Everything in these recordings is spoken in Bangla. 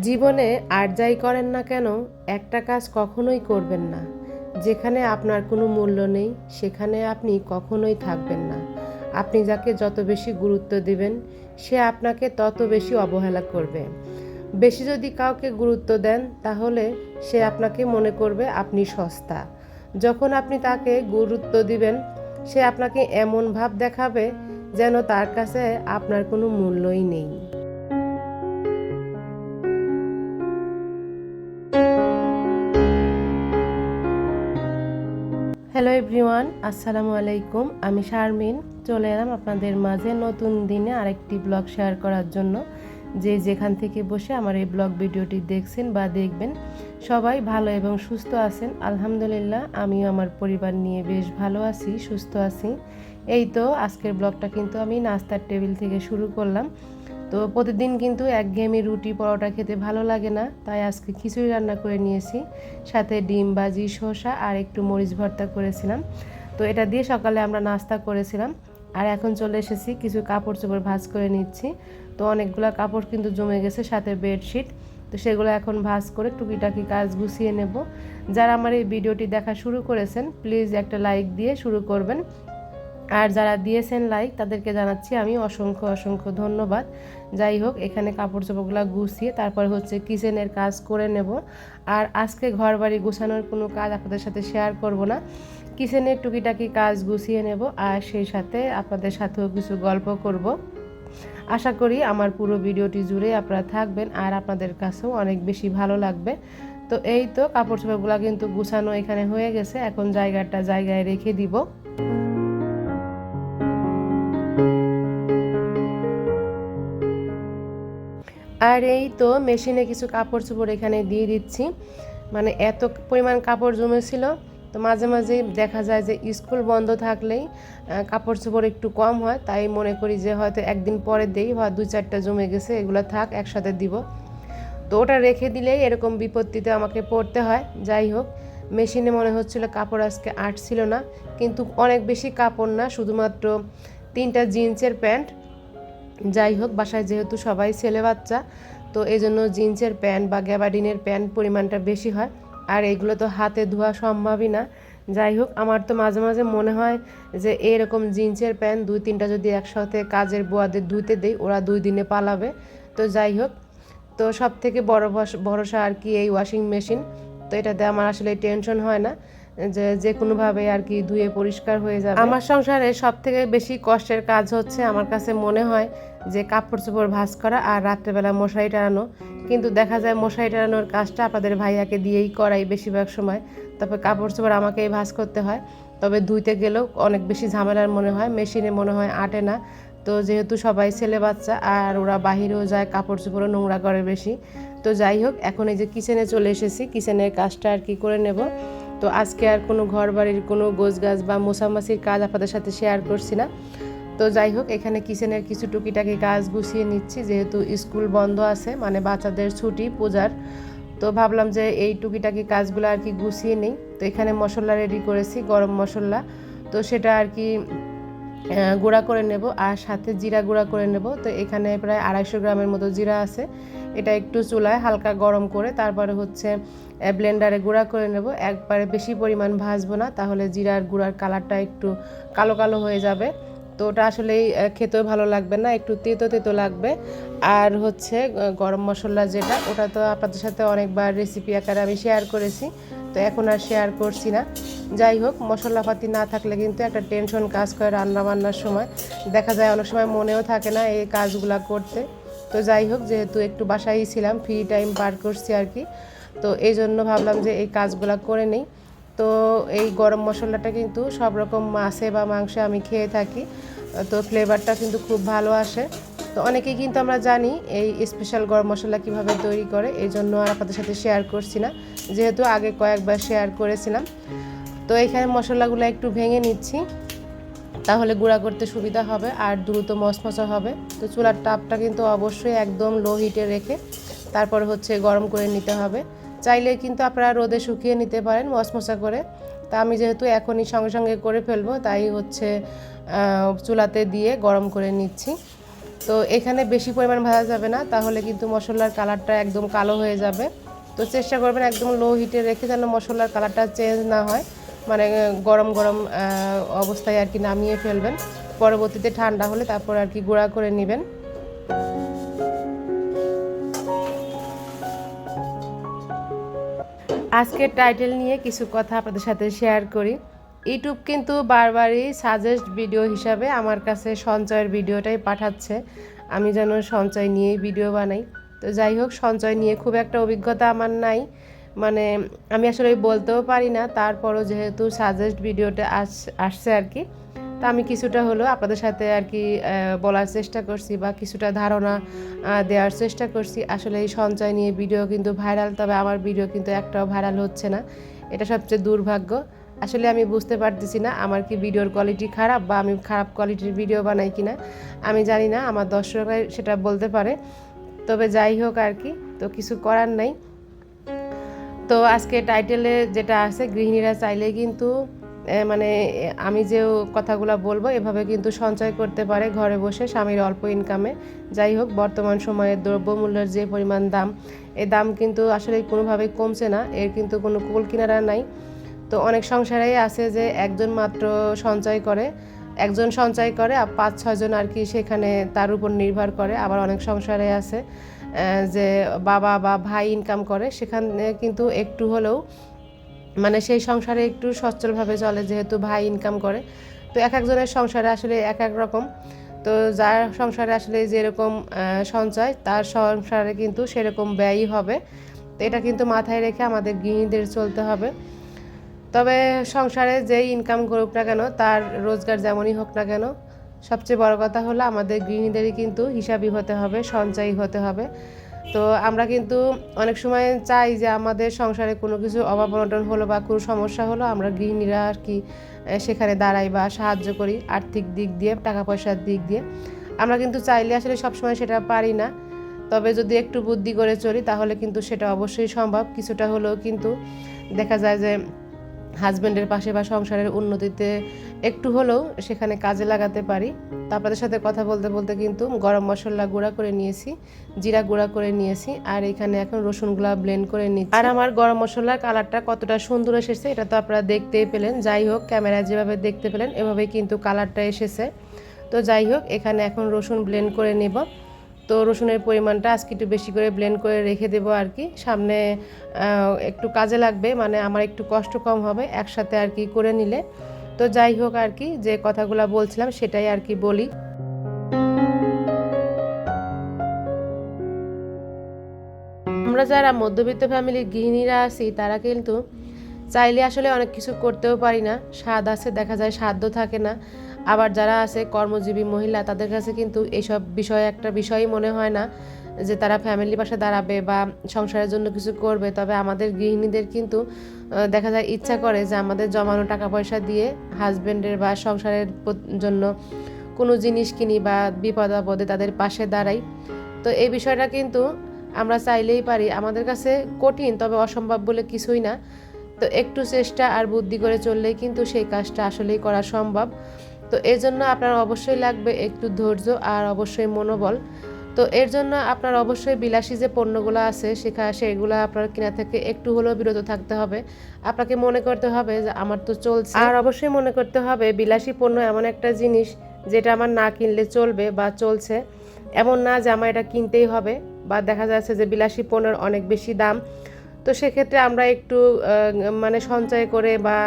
জীবনে আর যাই করেন না কেন, একটা কাজ কখনোই করবেন না। যেখানে আপনার কোনো মূল্য নেই, সেখানে আপনি কখনোই থাকবেন না। আপনি যাকে যত বেশি গুরুত্ব দিবেন, সে আপনাকে তত বেশি অবহেলা করবে। বেশি যদি কাউকে গুরুত্ব দেন, তাহলে সে আপনাকে মনে করবে আপনি সস্তা। যখন আপনি তাকে গুরুত্ব দিবেন, সে আপনাকে এমন ভাব দেখাবে যেন তার কাছে আপনার কোনো মূল্যই নেই। হ্যালো এভরিওয়ান আসসালামু আলাইকুম আমি শারমিন। চলে এলাম আপনাদের মাঝে নতুন দিনে আরেকটি ব্লগ শেয়ার করার জন্য। যে যেখান থেকে বসে আমার এই ব্লগ ভিডিওটি দেখছেন বা দেখবেন, সবাই ভালো এবং সুস্থ আছেন। আলহামদুলিল্লাহ, আমিও আমার পরিবার নিয়ে বেশ ভালো আছি, সুস্থ আছি। এই তো, আজকের ব্লগটা কিন্তু আমি নাস্তার টেবিল থেকে শুরু করলাম। তো প্রতিদিন কিন্তু একঘেয়েমি রুটি পরোটা খেতে ভালো লাগে না, তাই আজকে খিচুড়ি রান্না করে নিয়েছি। সাথে ডিম, বাজি, শসা আর একটু মরিচ ভর্তা করেছিলাম। তো এটা দিয়ে সকালে আমরা নাস্তা করেছিলাম। আর এখন চলে এসেছি, কিছু কাপড় চোপড় ভাজ করে নিচ্ছি। তো অনেকগুলো কাপড় কিন্তু জমে গেছে সাথে বেডশিট। তো সেগুলো এখন ভাজ করে টুকিটাকি কাজ গুছিয়ে নেব। যারা আমার এই ভিডিওটি দেখা শুরু করেছেন, প্লিজ একটা লাইক দিয়ে শুরু করবেন। আর যারা দিয়েছেন লাইক তাদেরকে জানাচ্ছি আমি অসংখ্য অসংখ্য ধন্যবাদ। যাই হোক, এখানে কাপড় চোপড়গুলো গুছিয়ে তারপর হচ্ছে কিচেনের কাজ করে নেব। আর আজকে ঘর বাড়ি গুছানোর কোনো কাজ আপনাদের সাথে শেয়ার করব না। কিচেনের টুকিটাকি কাজ গুছিয়ে নেব আর সেই সাথে আপনাদের সাথেও কিছু গল্প করব। আশা করি আমার পুরো ভিডিওটি জুড়ে আপনারা থাকবেন আর আপনাদের কাছেও অনেক বেশি ভালো লাগবে। তো এই তো কাপড় চোপড়গুলো কিন্তু গুছানো এখানে হয়ে গেছে। এখন জায়গাটা জায়গায় রেখে দিব। আর এই তো মেশিনে কিছু কাপড় চোপড় এখানে দিয়ে দিচ্ছি। মানে এত পরিমাণ কাপড় জমেছিল, তো মাঝে মাঝে দেখা যায় যে স্কুল বন্ধ থাকলেই কাপড় চোপড় একটু কম হয়, তাই মনে করি যে হয়তো একদিন পরে দেই হয় দু চারটা জমে গেছে, এগুলো থাক, একসাথে দিব। তো ওটা রেখে দিলেই এরকম বিপত্তিতে আমাকে পড়তে হয়, যাই হোক। মেশিনে মনে হচ্ছিল কাপড় আজকে আটছিল না, কিন্তু অনেক বেশি কাপড় না, শুধুমাত্র তিনটা জিন্সের প্যান্ট যাই হোক, বাসায় যেহেতু সবাই ছেলে বাচ্চা, তো এই জন্য জিন্সের প্যান্ট বা গ্যাবাডিনের প্যান্ট পরিমাণটা বেশি হয়। আর এগুলো তো হাতে ধোয়া সম্ভবই না। যাই হোক, আমার তো মাঝে মাঝে মনে হয় যে এরকম জিন্সের প্যান্ট দুই তিনটা যদি একসাথে কাজের বোয়াদের ধুইতে দেই, ওরা দুই দিনে পালাবে। তো যাই হোক, তো সব থেকে বড় ভরসা আর কি এই ওয়াশিং মেশিন তো এটাতে আমার আসলে টেনশন হয় না, যে যে কোনোভাবে আর কি ধুয়ে পরিষ্কার হয়ে যাবে। আমার সংসারে সব থেকে বেশি কষ্টের কাজ হচ্ছে, আমার কাছে মনে হয় যে কাপড় চোপড় ভাঁজ করা আর রাত্রেবেলা মশারি টানানো। কিন্তু দেখা যায় মশারি টানানোর কাজটা আপনাদের ভাইয়াকে দিয়েই করাই বেশিরভাগ সময়। তবে কাপড় চোপড় আমাকেই ভাঁজ করতে হয়। তবে ধুইতে গেলেও অনেক বেশি ঝামেলার মনে হয়, মেশিনে মনে হয় আটে না। তো যেহেতু সবাই ছেলে বাচ্চা আর ওরা বাহিরেও যায়, কাপড় চোপড়ও নোংরা করে বেশি। তো যাই হোক, এখন এই যে কিচেনে চলে এসেছি, কিচেনের কাজটা আর কি করে নেব। তো আজকে আর কোনো ঘর বাড়ির কোনো গোছ গাছ বা মোছামাছির কাজ আপনাদের সাথে শেয়ার করছি না। তো যাই হোক, এখানে কিচেনের কিছু টুকিটাকি কাজ গুছিয়ে নিচ্ছি, যেহেতু স্কুল বন্ধ আছে মানে বাচ্চাদের ছুটি, পূজার। তো ভাবলাম যে এই টুকিটাকি কাজগুলো আর কি গুছিয়ে নিই। তো এখানে মশলা রেডি করেছি, গরম মশলা। তো সেটা আর কি গুঁড়া করে নেব আর সাথে জিরা গুঁড়া করে নেব। তো এখানে প্রায় আড়াইশো গ্রামের মতো জিরা আছে। এটা একটু চুলায় হালকা গরম করে তারপরে হচ্ছে ব্লেন্ডারে গুঁড়া করে নেব। একবারে বেশি পরিমাণ ভাজবো না, তাহলে জিরার গুঁড়ার কালারটা একটু কালো কালো হয়ে যাবে। তো ওটা আসলেই খেতেও ভালো লাগবে না, একটু তেতো তেতো লাগবে। আর হচ্ছে গরম মশলা যেটা, ওটা তো আপনাদের সাথে অনেকবার রেসিপি আকারে আমি শেয়ার করেছি, তো এখন আর শেয়ার করছি না। যাই হোক, মশলাপাতি না থাকলে কিন্তু একটা টেনশন কাজ করে রান্না বান্নার সময়। দেখা যায় অনেক সময় মনেও থাকে না এই কাজগুলো করতে। তো যাই হোক, যেহেতু একটু বাসায়ই ছিলাম ফ্রি টাইম পার করছি আর কি, তো এই জন্য ভাবলাম যে এই কাজগুলো করে নিই। তো এই গরম মশলাটা কিন্তু সব রকম মাছে বা মাংসে আমি খেয়ে থাকি। তো ফ্লেভারটা কিন্তু খুব ভালো আসে। তো অনেকেই কিন্তু আমরা জানি এই স্পেশাল গরম মশলা কীভাবে তৈরি করে, এই জন্য আর আপনাদের সাথে শেয়ার করছি না। যেহেতু আগে কয়েকবার শেয়ার করেছিলাম। তো এখানে মশলাগুলো একটু ভেঙে নিচ্ছি। তাহলে গুঁড়া করতে সুবিধা হবে আর দ্রুত মশমশা হবে। তো চুলার টাপটা কিন্তু অবশ্যই একদম লো হিটে রেখে তারপর হচ্ছে গরম করে নিতে হবে। চাইলে কিন্তু আপনারা রোদে শুকিয়ে নিতে পারেন, মশমশা করে। তা আমি যেহেতু এখনই সঙ্গে সঙ্গে করে ফেলব, তাই হচ্ছে চুলাতে দিয়ে গরম করে নিচ্ছি। তো এখানে বেশি পরিমাণ ভাজা যাবে না, তাহলে কিন্তু মশলার কালারটা একদম কালো হয়ে যাবে। তো চেষ্টা করবেন একদম লো হিটে রেখে যেন মশলার কালারটা চেঞ্জ না হয় মানে গরম গরম অবস্থায় আর কি নামিয়ে ফেলবেন। পরবর্তীতে ঠান্ডা হলে তারপর আর কি গুঁড়া করে নেবেন। আজকের টাইটেল নিয়ে কিছু কথা আপনাদের সাথে শেয়ার করি। ইউটিউব কিন্তু বারবারই সাজেস্ট ভিডিও হিসাবে আমার কাছে সঞ্চয়ের ভিডিওটাই পাঠাচ্ছে। আমি যেন সঞ্চয় নিয়েই ভিডিও বানাই। তো যাই হোক, সঞ্চয় নিয়ে খুব একটা অভিজ্ঞতা আমার নাই। মানে আমি আসলে বলতেও পারি না, তারপরও যেহেতু সাজেস্ট ভিডিওটা আস, আসছে আর কি। তা আমি কিছুটা হলো আপনাদের সাথে আর কি বলার চেষ্টা করছি বা কিছুটা ধারণা দেওয়ার চেষ্টা করছি। আসলে এই সঞ্চয় নিয়ে ভিডিও কিন্তু ভাইরাল, তবে আমার ভিডিও কিন্তু একটাও ভাইরাল হচ্ছে না। এটা সবচেয়ে দুর্ভাগ্য। আসলে আমি বুঝতে পারতেছি না আমার কি ভিডিওর কোয়ালিটি খারাপ বা আমি খারাপ কোয়ালিটির ভিডিও বানাই কিনা। আমি জানি না, আমার দর্শকরা সেটা বলতে পারে। তবে যাই হোক আর কি, তো কিছু করার নাই। তো আজকে টাইটেলে যেটা আছে, গৃহিণীরা চাইলে কিন্তু মানে আমি যে কথাগুলো বলব, এভাবে কিন্তু সঞ্চয় করতে পারে ঘরে বসে স্বামীর অল্প ইনকামে যাই হোক, বর্তমান সময়ে দ্রব্যমূল্যের যে পরিমাণ দাম, এ দাম কিন্তু আসলে কোনোভাবেই কমছে না। এর কিন্তু কোনো কুল কিনারা নাই। তো অনেক সংসারেই আছে যে, একজন মাত্র সঞ্চয় করে, একজন সঞ্চয় করে, আর পাঁচ ছয়জন আর কি সেখানে তার উপর নির্ভর করে। আবার অনেক সংসারে আছে যে বাবা বা ভাই ইনকাম করে, সেখানে কিন্তু একটু হলেও মানে সেই সংসারে একটু সচ্ছলভাবে চলে যেহেতু ভাই ইনকাম করে। তো এক একজনের সংসারে আসলে এক এক রকম। তো যার সংসারে আসলে যেরকম সঞ্চয়, তার সংসারে কিন্তু সেরকম ব্যয়ই হবে। তো এটা কিন্তু মাথায় রেখে আমাদের গৃহিণীদের চলতে হবে। তবে সংসারে যেই ইনকাম করুক না কেন, তার রোজগার যেমনই হোক না কেন, সবচেয়ে বড় কথা হলো আমাদের গৃহিণীদেরই কিন্তু হিসাবই হতে হবে সঞ্চয়ী হতে হবে। তো আমরা কিন্তু অনেক সময় চাই যে আমাদের সংসারে কোনো কিছু অভাব অনটন হলো বা কোনো সমস্যা হলো, আমরা গৃহিণীরা আর কি সেখানে দাঁড়াই বা সাহায্য করি আর্থিক দিক দিয়ে টাকা পয়সার দিক দিয়ে। আমরা কিন্তু চাইলে আসলে সবসময় সেটা পারি না। তবে যদি একটু বুদ্ধি করে চলি, তাহলে কিন্তু সেটা অবশ্যই সম্ভব। কিছুটা হলেও কিন্তু দেখা যায় যে হাজব্যান্ডের পাশে বা সংসারের উন্নতিতে একটু হলেও সেখানে কাজে লাগাতে পারি। তো আপনাদের সাথে কথা বলতে বলতে কিন্তু গরম মশলা গুঁড়া করে নিয়েছি, জিরা গুঁড়া করে নিয়েছি, আর এখানে এখন রসুনগুলা ব্লেন্ড করে নিচ্ছি। আর আমার গরম মশলার কালারটা কতটা সুন্দর এসেছে, এটা তো আপনারা দেখতেই পেলেন। যাই হোক, ক্যামেরায় যেভাবে দেখতে পেলেন, এভাবেই কিন্তু কালারটা এসেছে। তো যাই হোক, এখানে এখন রসুন ব্লেন্ড করে নেব। তো রসুনের পরিমাণটা আজকে একটু বেশি করে ব্লেন্ড করে রেখে দেবো আর কি। সামনে একটু কাজে লাগবে মানে আমার একটু কষ্ট কম হবে একসাথে আর কি করে নিলে। তো যাই হোক আর কি, যে কথাগুলো বলছিলাম সেটাই আর কি বলি। আমরা যারা মধ্যবিত্ত ফ্যামিলির গৃহিণীরা আছি, তারা কিন্তু চাইলে আসলে অনেক কিছু করতেও পারি না। স্বাদ আছে, দেখা যায় সাধ্য থাকে না। আবার যারা আছে কর্মজীবী মহিলা, তাদের কাছে কিন্তু এইসব বিষয়ে একটা বিষয়ই মনে হয় না যে তারা ফ্যামিলির পাশে দাঁড়াবে বা সংসারের জন্য কিছু করবে। তবে আমাদের গৃহিণীদের কিন্তু দেখা যায় ইচ্ছা করে যে আমাদের জমানো টাকা পয়সা দিয়ে হাজব্যান্ডের বা সংসারের জন্য কোনো জিনিস কিনি বা বিপদ আপদে তাদের পাশে দাঁড়াই। তো এই বিষয়টা কিন্তু আমরা চাইলেই পারি। আমাদের কাছে কঠিন, তবে অসম্ভব বলে কিছুই না। তো একটু চেষ্টা আর বুদ্ধি করে চললেই কিন্তু সেই কাজটা আসলেই করা সম্ভব। তো এর জন্য আপনার অবশ্যই লাগবে একটু ধৈর্য আর অবশ্যই মনোবল। তো এর জন্য আপনার অবশ্যই বিলাসী যে পণ্যগুলো আছে সেখা, সেগুলো আপনার কিনা থেকে একটু হলেও বিরত থাকতে হবে। আপনাকে মনে করতে হবে যে আমার তো চলছে। আর অবশ্যই মনে করতে হবে বিলাসী পণ্য এমন একটা জিনিস যেটা আমার না কিনলে চলবে বা চলছে। এমন না যে আমার এটা কিনতেই হবে বা দেখা যাচ্ছে যে বিলাসী পণ্যের অনেক বেশি দাম। তো সেক্ষেত্রে আমরা একটু মানে সঞ্চয় করে বা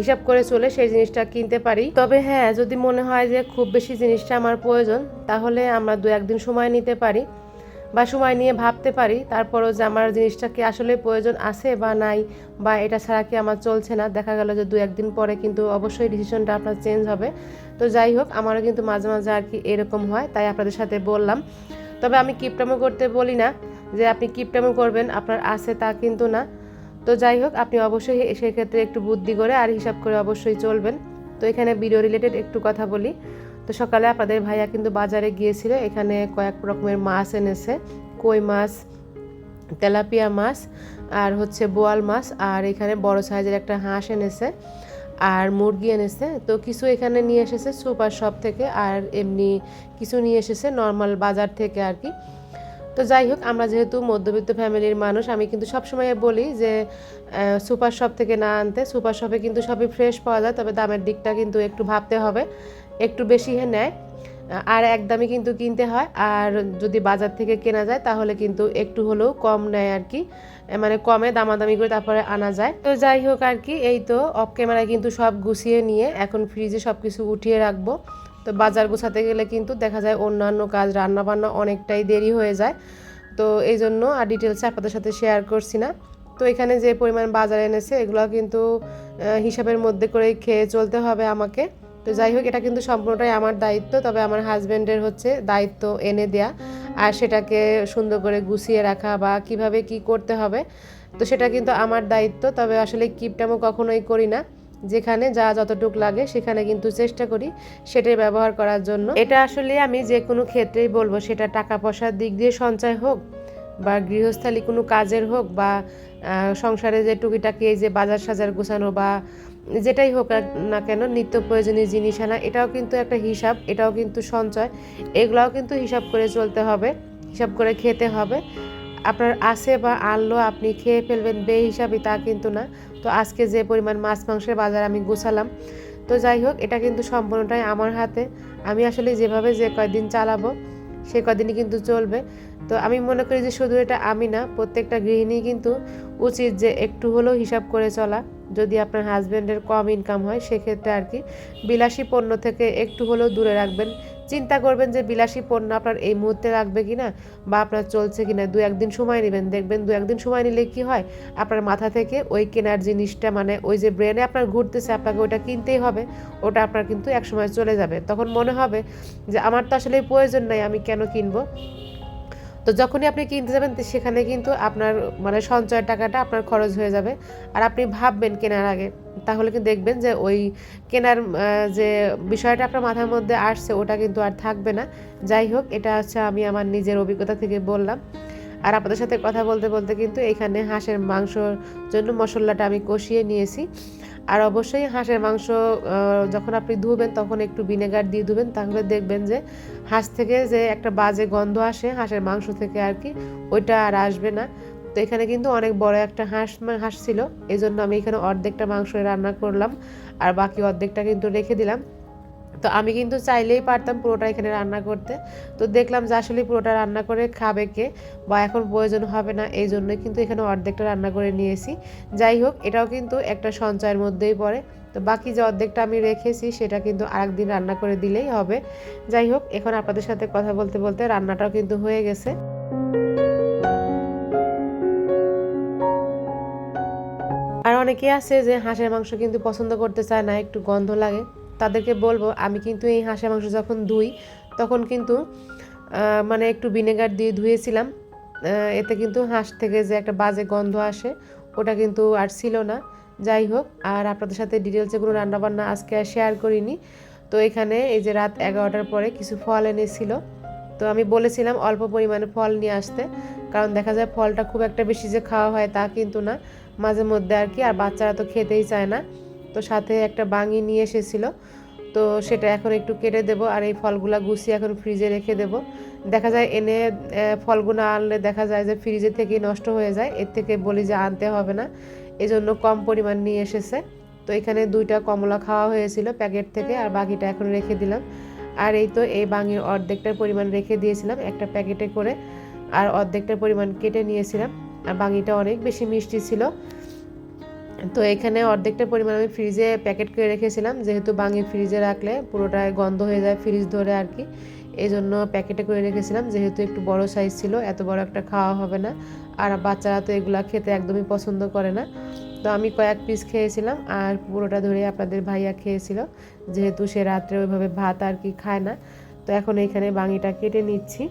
হিসাব করে চলে সেই জিনিসটা কিনতে পারি। তবে হ্যাঁ যদি মনে হয় যে খুব বেশি জিনিসটা আমার প্রয়োজন, তাহলে আমরা দু একদিন সময় নিতে পারি বা সময় নিয়ে ভাবতে পারি। তারপরও যে আমার জিনিসটা কি আসলে প্রয়োজন আছে বা নাই বা এটা ছাড়া কি আমার চলছে না, দেখা গেল যে দু একদিন পরে কিন্তু অবশ্যই ডিসিশনটা আপনার চেঞ্জ হবে। তো যাই হোক, আমারও কিন্তু মাঝে মাঝে আর কি এরকম হয়, তাই আপনাদের সাথে বললাম। তবে আমি কিপটামো করতে বলি না যে আপনি কিপটামো করবেন, আপনার আছে তা কিন্তু না। তো যাই হোক, আপনি অবশ্যই সেই ক্ষেত্রে একটু বুদ্ধি করে আর হিসাব করে অবশ্যই চলবেন। তো এখানে ভিডিও রিলেটেড একটু কথা বলি। তো সকালে আপনাদের ভাইয়া কিন্তু বাজারে গিয়েছিল, এখানে কয়েক রকমের মাছ এনেছে। কই মাছ, তেলাপিয়া মাছ, আর হচ্ছে বোয়াল মাছ, আর এখানে বড় সাইজের একটা হাঁস এনেছে, আর মুরগি এনেছে। তো কিছু এখানে নিয়ে এসেছে সুপার শপ থেকে, আর এমনি কিছু নিয়ে এসেছে নর্মাল বাজার থেকে আর কি। তো যাই হোক, আমরা যেহেতু মধ্যবিত্ত ফ্যামিলির মানুষ, আমি কিন্তু সবসময় বলি যে সুপার শপ থেকে না আনতে, সুপার শপে কিন্তু সবই ফ্রেশ পাওয়া যায়, তবে দামের দিকটা কিন্তু একটু ভাবতে হবে, একটু বেশি হে নেয়। আর একদমই কিন্তু কিনতে হয়, আর যদি বাজার থেকে কেনা যায়, তাহলে কিন্তু একটু হলেও কম নেয় আর কি মানে কমে দামাদামি করে তারপরে আনা যায়। তো যাই হোক আর কি, এই তো অফ ক্যামেরায় কিন্তু সব গুছিয়ে নিয়ে এখন ফ্রিজে সব কিছু উঠিয়ে রাখব। তো বাজার গোছাতে গেলে কিন্তু দেখা যায় অন্যান্য কাজ রান্না বান্না অনেকটাই দেরি হয়ে যায়। তো এই জন্য আর ডিটেলস আপনাদের সাথে শেয়ার করছি না। তো এখানে যে পরিমাণ বাজার এনেছে, এগুলো কিন্তু হিসাবের মধ্যে করেই খেয়ে চলতে হবে আমাকে। তো যাই হোক, এটা কিন্তু সম্পূর্ণটাই আমার দায়িত্ব, তবে আমার হাজব্যান্ডের হচ্ছে দায়িত্ব এনে দেয়া। আর সেটাকে সুন্দর করে গুছিয়ে রাখা বা কীভাবে কি করতে হবে, তো সেটা কিন্তু আমার দায়িত্ব, তবে আসলে কিপটামো কখনোই করি না। যেখানে যা যতটুক লাগে সেখানে কিন্তু চেষ্টা করি সেটাই ব্যবহার করার জন্য। এটা আসলে আমি যে কোনো ক্ষেত্রেই বলব, সেটা টাকা পয়সার দিক দিয়ে সঞ্চয় হোক বা গৃহস্থালী কোনো কাজের হোক বা সংসারে যে টুকিটাকি এই যে বাজার সাজার গোছানো বা যেটাই হোক না কেন নিত্য প্রয়োজনীয় জিনিস আনা, এটাও কিন্তু একটা হিসাব, এটাও কিন্তু সঞ্চয়, এগুলাও কিন্তু হিসাব করে চলতে হবে, হিসাব করে খেতে হবে। আপনার আছে বা আনলো, আপনি খেয়ে ফেলবেন বে হিসাবে তা কিন্তু না। তো আজকে যে পরিমাণ মাছ, মাংসের বাজার আমি গুছালাম। তো যাই হোক, এটা কিন্তু সম্পূর্ণটাই আমার হাতে। আমি আসলে যেভাবে যে কয়দিন চালাবো, সে কদিনই কিন্তু চলবে। তো আমি মনে করি যে শুধু এটা আমি না, প্রত্যেকটা গৃহিণী কিন্তু উচিত যে একটু হলেও হিসাব করে চলা। যদি আপনার হাজব্যান্ডের কম ইনকাম হয়, সেক্ষেত্রে আর কি বিলাসী পণ্য থেকে একটু হলেও দূরে রাখবেন। চিন্তা করবেন যে বিলাসী পণ্য আপনার এই মুহূর্তে রাখবে কি না বা আপনার চলছে কি না দু একদিন সময় নেবেন, দেখবেন দু একদিন সময় নিলে কি হয়? আপনার মাথা থেকে ওই কেনার জিনিসটা মানে ওই যে ব্রেনে আপনার ঘুরতেছে, আপনাকে ওইটা কিনতেই হবে, ওটা আপনার কিন্তু এক সময় চলে যাবে। তখন মনে হবে যে, আমার তো আসলে প্রয়োজন নাই, আমি কেন কিনবো? তো যখনই আপনি কিনতে যাবেন সেখানে কিন্তু আপনার মানে সঞ্চয়ের টাকাটা আপনার খরচ হয়ে যাবে। আর আপনি ভাববেন কেনার আগে, তাহলে কিন্তু দেখবেন যে ওই কেনার যে বিষয়টা আপনার মাথার মধ্যে আসছে, ওটা কিন্তু আর থাকবে না। যাই হোক, এটা হচ্ছে আমি আমার নিজের অভিজ্ঞতা থেকে বললাম। আর আপনাদের সাথে কথা বলতে বলতে কিন্তু এখানে হাঁসের মাংসর জন্য মশলাটা আমি কষিয়ে নিয়েছি। আর অবশ্যই হাঁসের মাংস যখন আপনি ধুবেন তখন একটু ভিনেগার দিয়ে ধুবেন, তাহলে দেখবেন যে হাঁস থেকে যে একটা বাজে গন্ধ আসে হাঁসের মাংস থেকে আর কি, ওইটা আর আসবে না। তো এখানে কিন্তু অনেক বড় একটা হাঁস হাঁস ছিল এই জন্য আমি এখানে অর্ধেকটা মাংস রান্না করলাম, আর বাকি অর্ধেকটা কিন্তু রেখে দিলাম। তো আমি কিন্তু চাইলেই পারতাম পুরোটা এখানে রান্না করতে। তো দেখলাম যে আসলে পুরোটা রান্না করে খাবে কে বা এখন প্রয়োজন হবে না, এই জন্যই কিন্তু এখানে অর্ধেকটা রান্না করে নিয়েছি। যাই হোক, এটাও কিন্তু একটা সঞ্চয়ের মধ্যেই পড়ে। তো বাকি যে অর্ধেকটা আমি রেখেছি, সেটা কিন্তু আরেকদিন রান্না করে দিলেই হবে। যাই হোক, এখন আপনাদের সাথে কথা বলতে বলতে রান্নাটাও কিন্তু হয়ে গেছে। আর অনেকে আছে যে হাঁসের মাংস কিন্তু পছন্দ করতে চায় না, একটু গন্ধ লাগে। তাদেরকে বলব, আমি কিন্তু এই হাঁসের মাংস যখন ধুই তখন কিন্তু মানে একটু ভিনেগার দিয়ে ধুয়েছিলাম। এতে কিন্তু হাঁস থেকে যে একটা বাজে গন্ধ আসে, ওটা কিন্তু আর ছিল না। যাই হোক, আর আপনাদের সাথে ডিটেলসে কোনো রান্নাবান্না আজকে আর শেয়ার করিনি। তো এখানে এই যে রাত এগারোটার পরে কিছু ফল এনেছিল। তো আমি বলেছিলাম অল্প পরিমাণে ফল নিয়ে আসতে, কারণ দেখা যায় ফলটা খুব একটা বেশি যে খাওয়া হয় তা কিন্তু না। মাঝে মধ্যে আর কি, আর বাচ্চারা তো খেতেই চায় না। তো সাথে একটা বাঙি নিয়ে এসেছিল। তো সেটা এখন একটু কেটে দেব আর এই ফলগুলা গুছিয়ে এখন ফ্রিজে রেখে দেব। দেখা যায় এনে ফলগুলো আনলে দেখা যায় যে ফ্রিজে থেকেই নষ্ট হয়ে যায়, এর থেকে বলি যে আনতে হবে না। এজন্য কম পরিমাণ নিয়ে এসেছে। তো এখানে দুইটা কমলা খাওয়া হয়েছিল প্যাকেট থেকে আর বাকিটা এখন রেখে দিলাম। আর এই তো এই বাঙির অর্ধেকটার পরিমাণ রেখে দিয়েছিলাম একটা প্যাকেটে করে। আর অর্ধেকটার পরিমাণ কেটে নিয়েছিলাম। আর বাঙিটা অনেক বেশি মিষ্টি ছিল। তো এখানে অর্ধেকটা পরিমাণ আমি ফ্রিজে প্যাকেট করে রেখেছিলাম, যেহেতু বাঙি ফ্রিজে রাখলে পুরোটাই গন্ধ হয়ে যায় ফ্রিজ ধরে আর কি। এই জন্য প্যাকেটে করে রেখেছিলাম, যেহেতু একটু বড় সাইজ ছিল, এত বড় একটা খাওয়া হবে না। আর বাচ্চারা তো এগুলা খেতে একদমই পছন্দ করে না। তো আমি কয়েক পিস খেয়েছিলাম, আর পুরোটা ধরে আপনাদের ভাইয়া খেয়েছিল, যেহেতু সে রাত্রে ওইভাবে ভাত আর কি খায় না। তো এখন এইখানে বাঙিটা কেটে নিচ্ছি।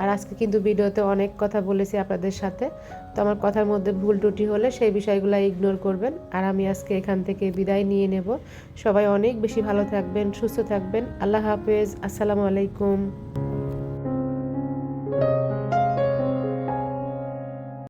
আর আজকে কিন্তু ভিডিওতে অনেক কথা বলেছি আপনাদের সাথে। তো আমার কথার মধ্যে ভুল টুটি হলে সেই বিষয়গুলো ইগনোর করবেন। আর আমি আজকে এখান থেকে বিদায় নিয়ে নেব। সবাই অনেক বেশি ভালো থাকবেন, সুস্থ থাকবেন। আল্লাহ হাফেজ। আসসালামু আলাইকুম।